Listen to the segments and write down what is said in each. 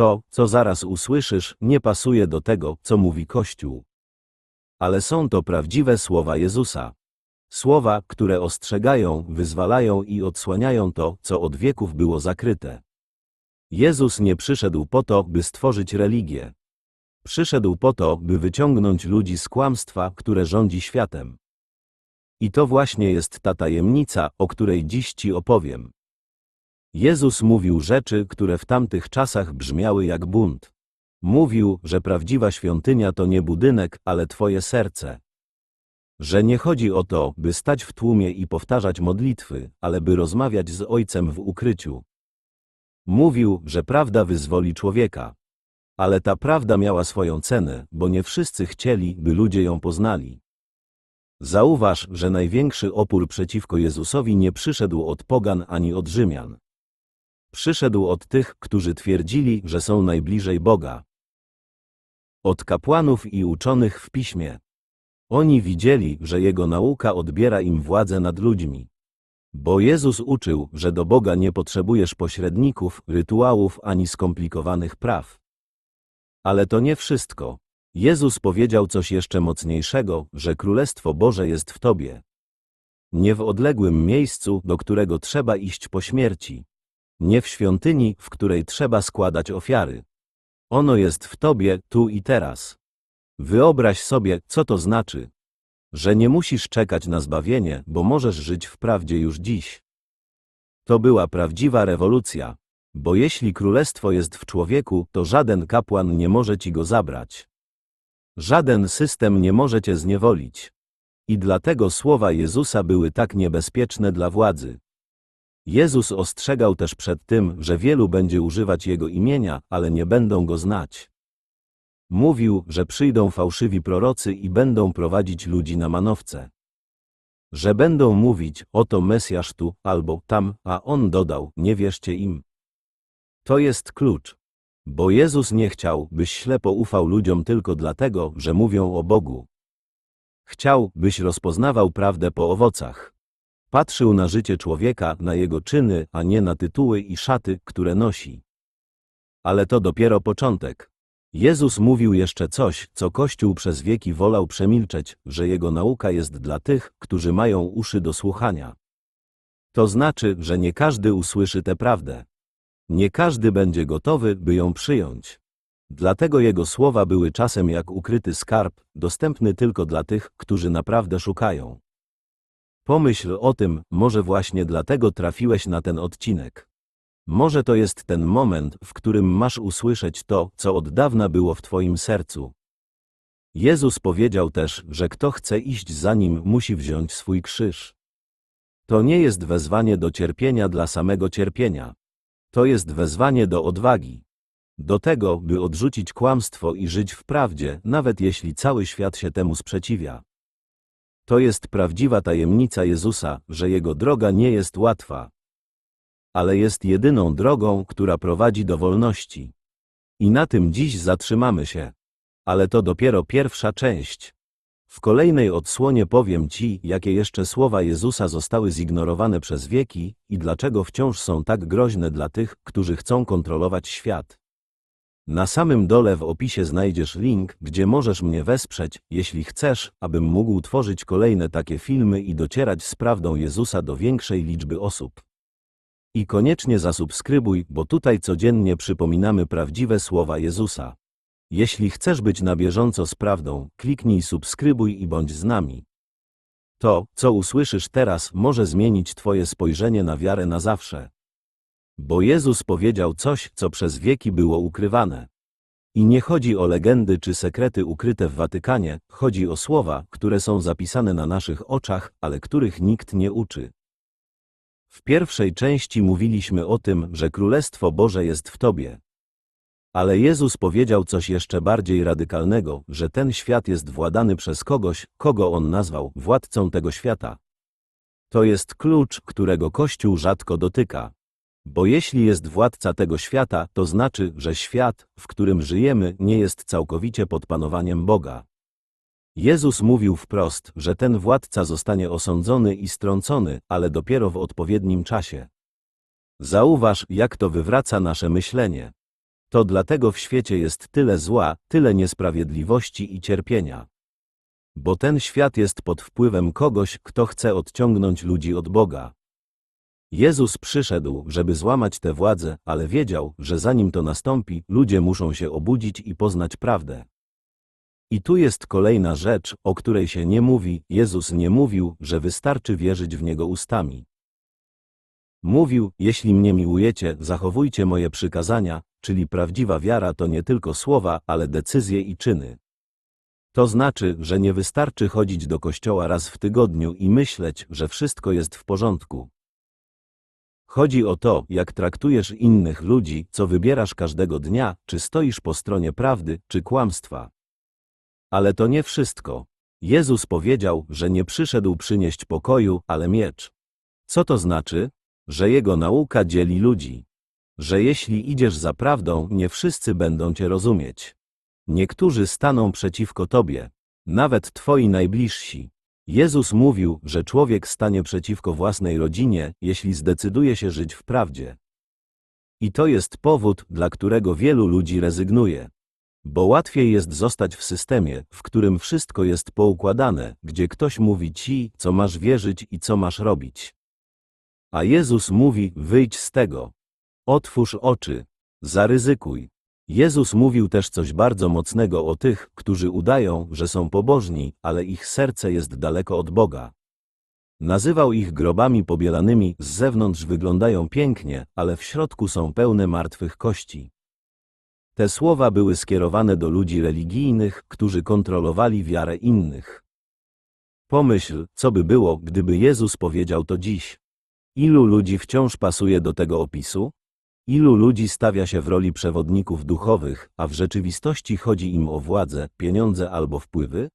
To, co zaraz usłyszysz, nie pasuje do tego, co mówi Kościół. Ale są to prawdziwe słowa Jezusa. Słowa, które ostrzegają, wyzwalają i odsłaniają to, co od wieków było zakryte. Jezus nie przyszedł po to, by stworzyć religię. Przyszedł po to, by wyciągnąć ludzi z kłamstwa, które rządzi światem. I to właśnie jest ta tajemnica, o której dziś Ci opowiem. Jezus mówił rzeczy, które w tamtych czasach brzmiały jak bunt. Mówił, że prawdziwa świątynia to nie budynek, ale Twoje serce. Że nie chodzi o to, by stać w tłumie i powtarzać modlitwy, ale by rozmawiać z Ojcem w ukryciu. Mówił, że prawda wyzwoli człowieka. Ale ta prawda miała swoją cenę, bo nie wszyscy chcieli, by ludzie ją poznali. Zauważ, że największy opór przeciwko Jezusowi nie przyszedł od pogan ani od Rzymian. Przyszedł od tych, którzy twierdzili, że są najbliżej Boga. Od kapłanów i uczonych w piśmie. Oni widzieli, że jego nauka odbiera im władzę nad ludźmi. Bo Jezus uczył, że do Boga nie potrzebujesz pośredników, rytuałów ani skomplikowanych praw. Ale to nie wszystko. Jezus powiedział coś jeszcze mocniejszego, że Królestwo Boże jest w Tobie. Nie w odległym miejscu, do którego trzeba iść po śmierci. Nie w świątyni, w której trzeba składać ofiary. Ono jest w Tobie, tu i teraz. Wyobraź sobie, co to znaczy. Że nie musisz czekać na zbawienie, bo możesz żyć w prawdzie już dziś. To była prawdziwa rewolucja. Bo jeśli królestwo jest w człowieku, to żaden kapłan nie może ci go zabrać. Żaden system nie może cię zniewolić. I dlatego słowa Jezusa były tak niebezpieczne dla władzy. Jezus ostrzegał też przed tym, że wielu będzie używać Jego imienia, ale nie będą Go znać. Mówił, że przyjdą fałszywi prorocy i będą prowadzić ludzi na manowce. Że będą mówić, oto Mesjasz tu, albo tam, a On dodał, nie wierzcie im. To jest klucz. Bo Jezus nie chciał, byś ślepo ufał ludziom tylko dlatego, że mówią o Bogu. Chciał, byś rozpoznawał prawdę po owocach. Patrzył na życie człowieka, na jego czyny, a nie na tytuły i szaty, które nosi. Ale to dopiero początek. Jezus mówił jeszcze coś, co Kościół przez wieki wolał przemilczeć, że jego nauka jest dla tych, którzy mają uszy do słuchania. To znaczy, że nie każdy usłyszy tę prawdę. Nie każdy będzie gotowy, by ją przyjąć. Dlatego jego słowa były czasem jak ukryty skarb, dostępny tylko dla tych, którzy naprawdę szukają. Pomyśl o tym, może właśnie dlatego trafiłeś na ten odcinek. Może to jest ten moment, w którym masz usłyszeć to, co od dawna było w Twoim sercu. Jezus powiedział też, że kto chce iść za nim, musi wziąć swój krzyż. To nie jest wezwanie do cierpienia dla samego cierpienia. To jest wezwanie do odwagi. Do tego, by odrzucić kłamstwo i żyć w prawdzie, nawet jeśli cały świat się temu sprzeciwia. To jest prawdziwa tajemnica Jezusa, że Jego droga nie jest łatwa. Ale jest jedyną drogą, która prowadzi do wolności. I na tym dziś zatrzymamy się. Ale to dopiero pierwsza część. W kolejnej odsłonie powiem Ci, jakie jeszcze słowa Jezusa zostały zignorowane przez wieki i dlaczego wciąż są tak groźne dla tych, którzy chcą kontrolować świat. Na samym dole w opisie znajdziesz link, gdzie możesz mnie wesprzeć, jeśli chcesz, abym mógł tworzyć kolejne takie filmy i docierać z prawdą Jezusa do większej liczby osób. I koniecznie zasubskrybuj, bo tutaj codziennie przypominamy prawdziwe słowa Jezusa. Jeśli chcesz być na bieżąco z prawdą, kliknij subskrybuj i bądź z nami. To, co usłyszysz teraz, może zmienić Twoje spojrzenie na wiarę na zawsze. Bo Jezus powiedział coś, co przez wieki było ukrywane. I nie chodzi o legendy czy sekrety ukryte w Watykanie, chodzi o słowa, które są zapisane na naszych oczach, ale których nikt nie uczy. W pierwszej części mówiliśmy o tym, że Królestwo Boże jest w Tobie. Ale Jezus powiedział coś jeszcze bardziej radykalnego, że ten świat jest władany przez kogoś, kogo On nazwał władcą tego świata. To jest klucz, którego Kościół rzadko dotyka. Bo jeśli jest władca tego świata, to znaczy, że świat, w którym żyjemy, nie jest całkowicie pod panowaniem Boga. Jezus mówił wprost, że ten władca zostanie osądzony i strącony, ale dopiero w odpowiednim czasie. Zauważ, jak to wywraca nasze myślenie. To dlatego w świecie jest tyle zła, tyle niesprawiedliwości i cierpienia. Bo ten świat jest pod wpływem kogoś, kto chce odciągnąć ludzi od Boga. Jezus przyszedł, żeby złamać tę władzę, ale wiedział, że zanim to nastąpi, ludzie muszą się obudzić i poznać prawdę. I tu jest kolejna rzecz, o której się nie mówi. Jezus nie mówił, że wystarczy wierzyć w Niego ustami. Mówił, jeśli mnie miłujecie, zachowujcie moje przykazania, czyli prawdziwa wiara to nie tylko słowa, ale decyzje i czyny. To znaczy, że nie wystarczy chodzić do kościoła raz w tygodniu i myśleć, że wszystko jest w porządku. Chodzi o to, jak traktujesz innych ludzi, co wybierasz każdego dnia, czy stoisz po stronie prawdy, czy kłamstwa. Ale to nie wszystko. Jezus powiedział, że nie przyszedł przynieść pokoju, ale miecz. Co to znaczy? Że Jego nauka dzieli ludzi. Że jeśli idziesz za prawdą, nie wszyscy będą Cię rozumieć. Niektórzy staną przeciwko Tobie, nawet Twoi najbliżsi. Jezus mówił, że człowiek stanie przeciwko własnej rodzinie, jeśli zdecyduje się żyć w prawdzie. I to jest powód, dla którego wielu ludzi rezygnuje. Bo łatwiej jest zostać w systemie, w którym wszystko jest poukładane, gdzie ktoś mówi ci, co masz wierzyć i co masz robić. A Jezus mówi, wyjdź z tego. Otwórz oczy. Zaryzykuj. Jezus mówił też coś bardzo mocnego o tych, którzy udają, że są pobożni, ale ich serce jest daleko od Boga. Nazywał ich grobami pobielanymi, z zewnątrz wyglądają pięknie, ale w środku są pełne martwych kości. Te słowa były skierowane do ludzi religijnych, którzy kontrolowali wiarę innych. Pomyśl, co by było, gdyby Jezus powiedział to dziś. Ilu ludzi wciąż pasuje do tego opisu? Ilu ludzi stawia się w roli przewodników duchowych, a w rzeczywistości chodzi im o władzę, pieniądze albo wpływy?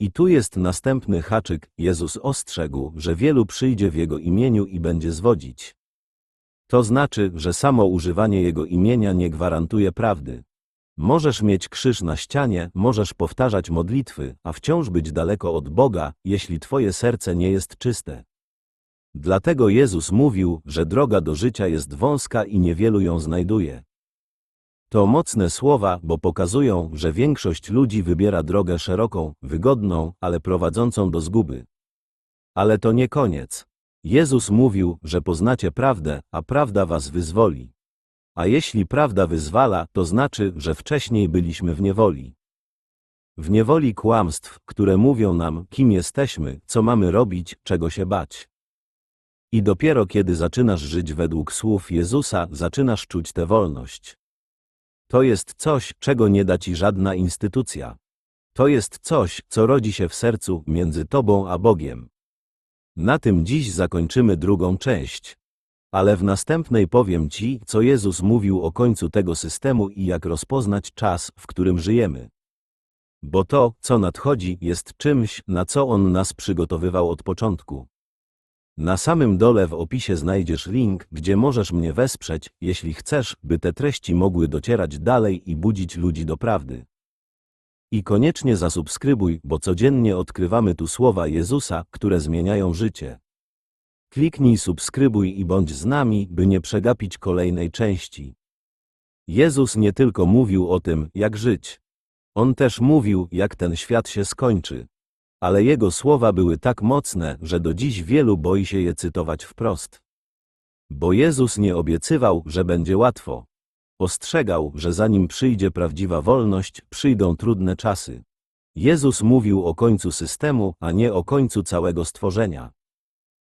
I tu jest następny haczyk. Jezus ostrzegł, że wielu przyjdzie w Jego imieniu i będzie zwodzić. To znaczy, że samo używanie Jego imienia nie gwarantuje prawdy. Możesz mieć krzyż na ścianie, możesz powtarzać modlitwy, a wciąż być daleko od Boga, jeśli Twoje serce nie jest czyste. Dlatego Jezus mówił, że droga do życia jest wąska i niewielu ją znajduje. To mocne słowa, bo pokazują, że większość ludzi wybiera drogę szeroką, wygodną, ale prowadzącą do zguby. Ale to nie koniec. Jezus mówił, że poznacie prawdę, a prawda was wyzwoli. A jeśli prawda wyzwala, to znaczy, że wcześniej byliśmy w niewoli. W niewoli kłamstw, które mówią nam, kim jesteśmy, co mamy robić, czego się bać. I dopiero kiedy zaczynasz żyć według słów Jezusa, zaczynasz czuć tę wolność. To jest coś, czego nie da ci żadna instytucja. To jest coś, co rodzi się w sercu między tobą a Bogiem. Na tym dziś zakończymy drugą część. Ale w następnej powiem Ci, co Jezus mówił o końcu tego systemu i jak rozpoznać czas, w którym żyjemy. Bo to, co nadchodzi, jest czymś, na co On nas przygotowywał od początku. Na samym dole w opisie znajdziesz link, gdzie możesz mnie wesprzeć, jeśli chcesz, by te treści mogły docierać dalej i budzić ludzi do prawdy. I koniecznie zasubskrybuj, bo codziennie odkrywamy tu słowa Jezusa, które zmieniają życie. Kliknij subskrybuj i bądź z nami, by nie przegapić kolejnej części. Jezus nie tylko mówił o tym, jak żyć. On też mówił, jak ten świat się skończy. Ale jego słowa były tak mocne, że do dziś wielu boi się je cytować wprost. Bo Jezus nie obiecywał, że będzie łatwo. Ostrzegał, że zanim przyjdzie prawdziwa wolność, przyjdą trudne czasy. Jezus mówił o końcu systemu, a nie o końcu całego stworzenia.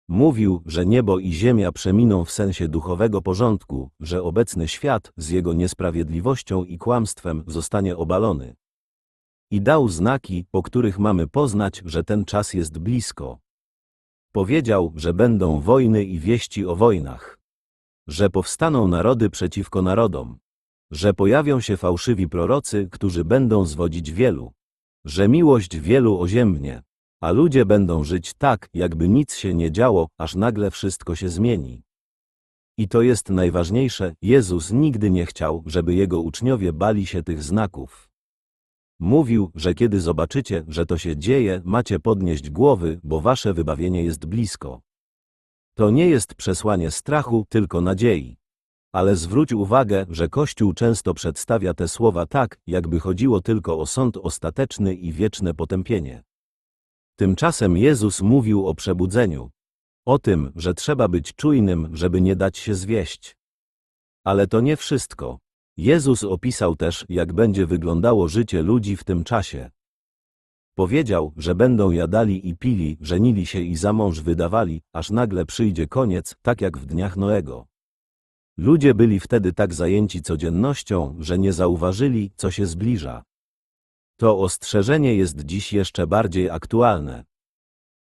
Mówił, że niebo i ziemia przeminą w sensie duchowego porządku, że obecny świat z jego niesprawiedliwością i kłamstwem zostanie obalony. I dał znaki, po których mamy poznać, że ten czas jest blisko. Powiedział, że będą wojny i wieści o wojnach że powstaną narody przeciwko narodom, że pojawią się fałszywi prorocy, którzy będą zwodzić wielu, że miłość wielu oziębnie, a ludzie będą żyć tak, jakby nic się nie działo, aż nagle wszystko się zmieni. I to jest najważniejsze, Jezus nigdy nie chciał, żeby jego uczniowie bali się tych znaków. Mówił, że kiedy zobaczycie, że to się dzieje, macie podnieść głowy, bo wasze wybawienie jest blisko. To nie jest przesłanie strachu, tylko nadziei. Ale zwróć uwagę, że Kościół często przedstawia te słowa tak, jakby chodziło tylko o sąd ostateczny i wieczne potępienie. Tymczasem Jezus mówił o przebudzeniu. O tym, że trzeba być czujnym, żeby nie dać się zwieść. Ale to nie wszystko. Jezus opisał też, jak będzie wyglądało życie ludzi w tym czasie. Powiedział, że będą jadali i pili, żenili się i za mąż wydawali, aż nagle przyjdzie koniec, tak jak w dniach Noego. Ludzie byli wtedy tak zajęci codziennością, że nie zauważyli, co się zbliża. To ostrzeżenie jest dziś jeszcze bardziej aktualne.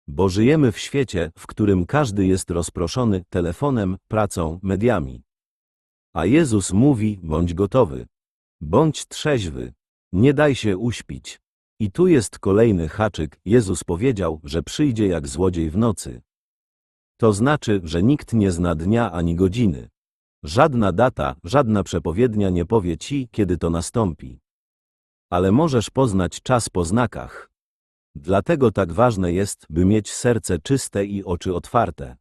Bo żyjemy w świecie, w którym każdy jest rozproszony telefonem, pracą, mediami. A Jezus mówi, bądź gotowy. Bądź trzeźwy. Nie daj się uśpić. I tu jest kolejny haczyk. Jezus powiedział, że przyjdzie jak złodziej w nocy. To znaczy, że nikt nie zna dnia ani godziny. Żadna data, żadna przepowiednia nie powie ci, kiedy to nastąpi. Ale możesz poznać czas po znakach. Dlatego tak ważne jest, by mieć serce czyste i oczy otwarte.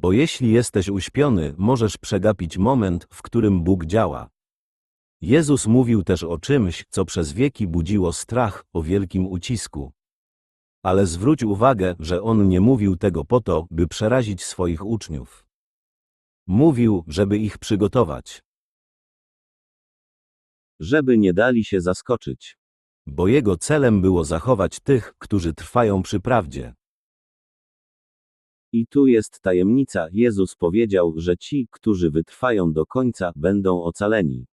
Bo jeśli jesteś uśpiony, możesz przegapić moment, w którym Bóg działa. Jezus mówił też o czymś, co przez wieki budziło strach, o wielkim ucisku. Ale zwróć uwagę, że On nie mówił tego po to, by przerazić swoich uczniów. Mówił, żeby ich przygotować. Żeby nie dali się zaskoczyć. Bo Jego celem było zachować tych, którzy trwają przy prawdzie. I tu jest tajemnica. Jezus powiedział, że ci, którzy wytrwają do końca, będą ocaleni.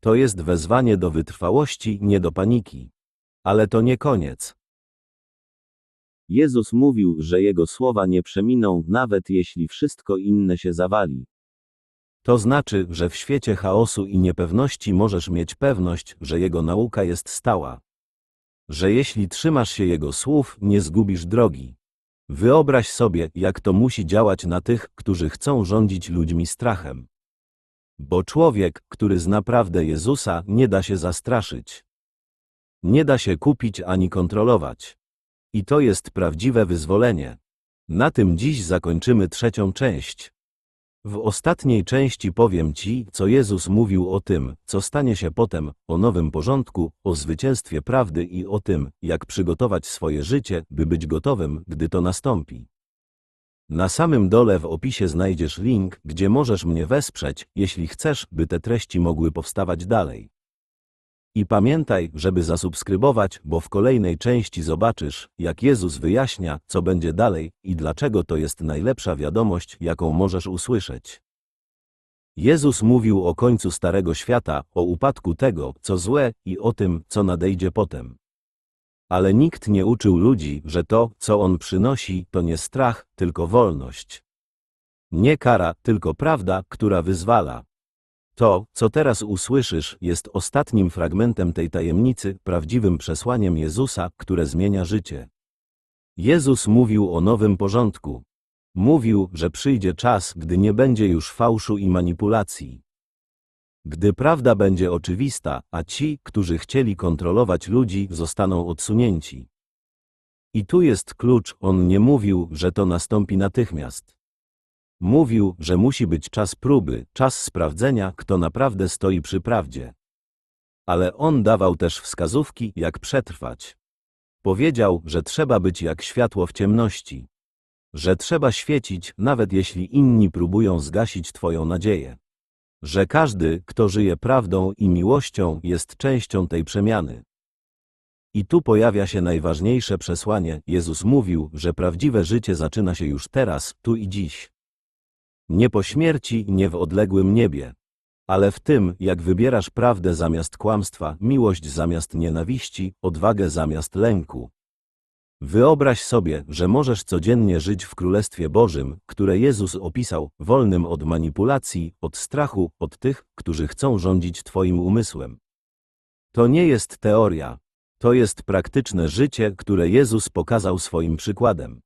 To jest wezwanie do wytrwałości, nie do paniki. Ale to nie koniec. Jezus mówił, że Jego słowa nie przeminą, nawet jeśli wszystko inne się zawali. To znaczy, że w świecie chaosu i niepewności możesz mieć pewność, że Jego nauka jest stała. Że jeśli trzymasz się Jego słów, nie zgubisz drogi. Wyobraź sobie, jak to musi działać na tych, którzy chcą rządzić ludźmi strachem. Bo człowiek, który zna prawdę Jezusa, nie da się zastraszyć. Nie da się kupić ani kontrolować. I to jest prawdziwe wyzwolenie. Na tym dziś zakończymy trzecią część. W ostatniej części powiem Ci, co Jezus mówił o tym, co stanie się potem, o nowym porządku, o zwycięstwie prawdy i o tym, jak przygotować swoje życie, by być gotowym, gdy to nastąpi. Na samym dole w opisie znajdziesz link, gdzie możesz mnie wesprzeć, jeśli chcesz, by te treści mogły powstawać dalej. I pamiętaj, żeby zasubskrybować, bo w kolejnej części zobaczysz, jak Jezus wyjaśnia, co będzie dalej i dlaczego to jest najlepsza wiadomość, jaką możesz usłyszeć. Jezus mówił o końcu Starego Świata, o upadku tego, co złe i o tym, co nadejdzie potem. Ale nikt nie uczył ludzi, że to, co On przynosi, to nie strach, tylko wolność. Nie kara, tylko prawda, która wyzwala. To, co teraz usłyszysz, jest ostatnim fragmentem tej tajemnicy, prawdziwym przesłaniem Jezusa, które zmienia życie. Jezus mówił o nowym porządku. Mówił, że przyjdzie czas, gdy nie będzie już fałszu i manipulacji. Gdy prawda będzie oczywista, a ci, którzy chcieli kontrolować ludzi, zostaną odsunięci. I tu jest klucz, on nie mówił, że to nastąpi natychmiast. Mówił, że musi być czas próby, czas sprawdzenia, kto naprawdę stoi przy prawdzie. Ale on dawał też wskazówki, jak przetrwać. Powiedział, że trzeba być jak światło w ciemności. Że trzeba świecić, nawet jeśli inni próbują zgasić Twoją nadzieję. Że każdy, kto żyje prawdą i miłością, jest częścią tej przemiany. I tu pojawia się najważniejsze przesłanie. Jezus mówił, że prawdziwe życie zaczyna się już teraz, tu i dziś. Nie po śmierci, nie w odległym niebie. Ale w tym, jak wybierasz prawdę zamiast kłamstwa, miłość zamiast nienawiści, odwagę zamiast lęku. Wyobraź sobie, że możesz codziennie żyć w Królestwie Bożym, które Jezus opisał, wolnym od manipulacji, od strachu, od tych, którzy chcą rządzić Twoim umysłem. To nie jest teoria. To jest praktyczne życie, które Jezus pokazał swoim przykładem.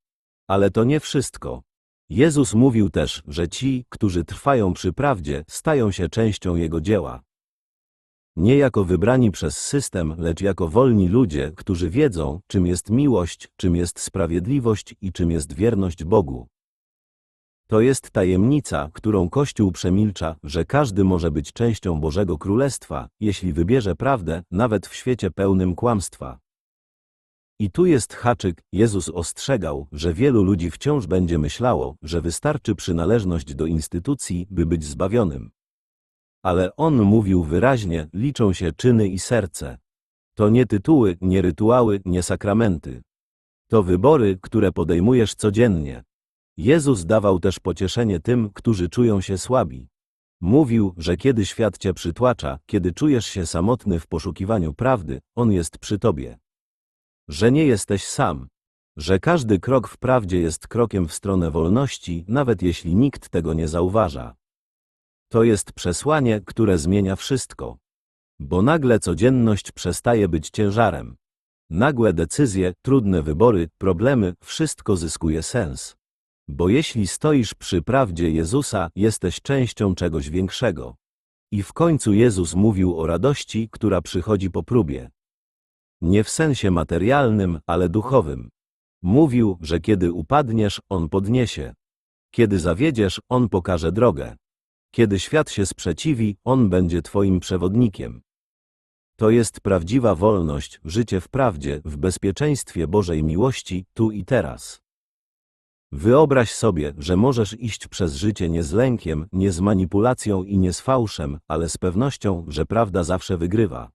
Ale to nie wszystko. Jezus mówił też, że ci, którzy trwają przy prawdzie, stają się częścią Jego dzieła. Nie jako wybrani przez system, lecz jako wolni ludzie, którzy wiedzą, czym jest miłość, czym jest sprawiedliwość i czym jest wierność Bogu. To jest tajemnica, którą Kościół przemilcza, że każdy może być częścią Bożego Królestwa, jeśli wybierze prawdę, nawet w świecie pełnym kłamstwa. I tu jest haczyk, Jezus ostrzegał, że wielu ludzi wciąż będzie myślało, że wystarczy przynależność do instytucji, by być zbawionym. Ale On mówił wyraźnie, liczą się czyny i serce. To nie tytuły, nie rytuały, nie sakramenty. To wybory, które podejmujesz codziennie. Jezus dawał też pocieszenie tym, którzy czują się słabi. Mówił, że kiedy świat cię przytłacza, kiedy czujesz się samotny w poszukiwaniu prawdy, On jest przy tobie. Że nie jesteś sam. Że każdy krok w prawdzie jest krokiem w stronę wolności, nawet jeśli nikt tego nie zauważa. To jest przesłanie, które zmienia wszystko. Bo nagle codzienność przestaje być ciężarem. Nagłe decyzje, trudne wybory, problemy, wszystko zyskuje sens. Bo jeśli stoisz przy prawdzie Jezusa, jesteś częścią czegoś większego. I w końcu Jezus mówił o radości, która przychodzi po próbie. Nie w sensie materialnym, ale duchowym. Mówił, że kiedy upadniesz, On podniesie. Kiedy zawiedziesz, On pokaże drogę. Kiedy świat się sprzeciwi, On będzie Twoim przewodnikiem. To jest prawdziwa wolność, życie w prawdzie, w bezpieczeństwie Bożej miłości, tu i teraz. Wyobraź sobie, że możesz iść przez życie nie z lękiem, nie z manipulacją i nie z fałszem, ale z pewnością, że prawda zawsze wygrywa.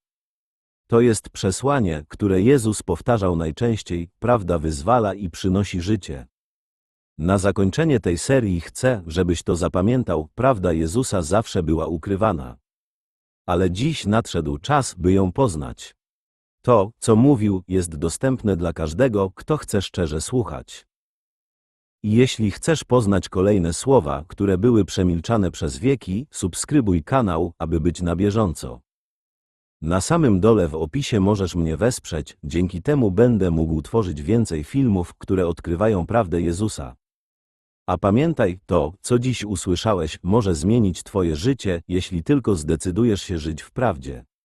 To jest przesłanie, które Jezus powtarzał najczęściej, prawda wyzwala i przynosi życie. Na zakończenie tej serii chcę, żebyś to zapamiętał, prawda Jezusa zawsze była ukrywana. Ale dziś nadszedł czas, by ją poznać. To, co mówił, jest dostępne dla każdego, kto chce szczerze słuchać. I jeśli chcesz poznać kolejne słowa, które były przemilczane przez wieki, subskrybuj kanał, aby być na bieżąco. Na samym dole w opisie możesz mnie wesprzeć, dzięki temu będę mógł tworzyć więcej filmów, które odkrywają prawdę Jezusa. A pamiętaj, to, co dziś usłyszałeś, może zmienić Twoje życie, jeśli tylko zdecydujesz się żyć w prawdzie.